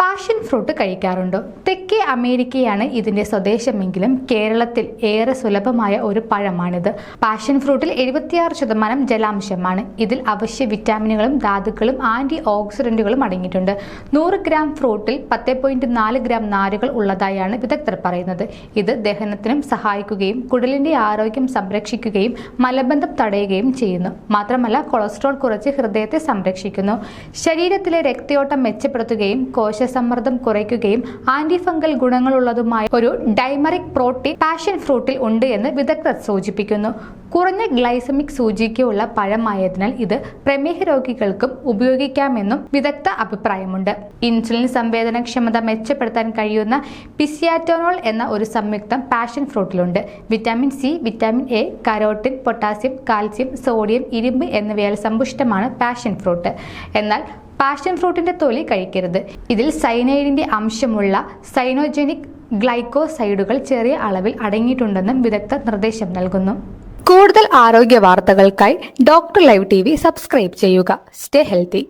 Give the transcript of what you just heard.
Passion fruit കഴിക്കാറുണ്ടോ? തെക്കേ അമേരിക്കയാണ് ഇതിന്റെ സ്വദേശമെങ്കിലും കേരളത്തിൽ ഏറെ സുലഭമായ ഒരു പഴമാണിത്. പാഷൻ ഫ്രൂട്ടിൽ എഴുപത്തിയാറ് ശതമാനം ജലാംശമാണ്. ഇതിൽ അവശ്യ വിറ്റാമിനുകളും ധാതുക്കളും ആന്റി ഓക്സിഡന്റുകളും അടങ്ങിയിട്ടുണ്ട്. നൂറ് ഗ്രാം ഫ്രൂട്ടിൽ പത്ത് പോയിന്റ് നാല് ഗ്രാം നാരുകൾ ഉള്ളതായാണ് വിദഗ്ധർ പറയുന്നത്. ഇത് ദഹനത്തിനും സഹായിക്കുകയും കുടലിന്റെ ആരോഗ്യം സംരക്ഷിക്കുകയും മലബന്ധം തടയുകയും ചെയ്യുന്നു. മാത്രമല്ല കൊളസ്ട്രോൾ കുറച്ച് ഹൃദയത്തെ സംരക്ഷിക്കുന്നു. ശരീരത്തിലെ രക്തയോട്ടം മെച്ചപ്പെടുത്തുകയും കോശസമ്മർദ്ദം കുറയ്ക്കുകയും ആന്റിഫംഗൽ ഗുണങ്ങളുള്ളതുമായ ഒരു ഡൈമറിക് പ്രോട്ടീൻ പാഷൻ ഫ്രൂട്ടിൽ ഉണ്ട് എന്ന് വിദഗ്ധർ സൂചിപ്പിക്കുന്നു. കുറഞ്ഞ ഗ്ലൈസമിക് സൂചികയുള്ള പഴമായതിനാൽ ഇത് പ്രമേഹ രോഗികൾക്കും ഉപയോഗിക്കാമെന്നും വിദഗ്ധ അഭിപ്രായമുണ്ട്. ഇൻസുലിൻ സംവേദനക്ഷമത മെച്ചപ്പെടുത്താൻ കഴിയുന്ന പിസിയാറ്റോനോൾ എന്ന ഒരു സംയുക്തം passion ഫ്രൂട്ടിലുണ്ട്. Vitamin C vitamin A carotene potassium calcium sodium ഇരുമ്പ് എന്നിവയാൽ സമ്പുഷ്ടമാണ് പാഷൻ ഫ്രൂട്ട്. എന്നാൽ പാഷൻ ഫ്രൂട്ടിന്റെ തൊലി കഴിക്കരുത്. ഇതിൽ സൈനൈഡിന്റെ അംശമുള്ള സൈനോജനിക് ഗ്ലൈക്കോസൈഡുകൾ ചെറിയ അളവിൽ അടങ്ങിയിട്ടുണ്ടെന്നും വിദഗ്ധർ നിർദ്ദേശം നൽകുന്നു. കൂടുതൽ ആരോഗ്യ വാർത്തകൾക്കായി ഡോക്ടർ ലൈവ് ടി സബ്സ്ക്രൈബ് ചെയ്യുക. Stay healthy.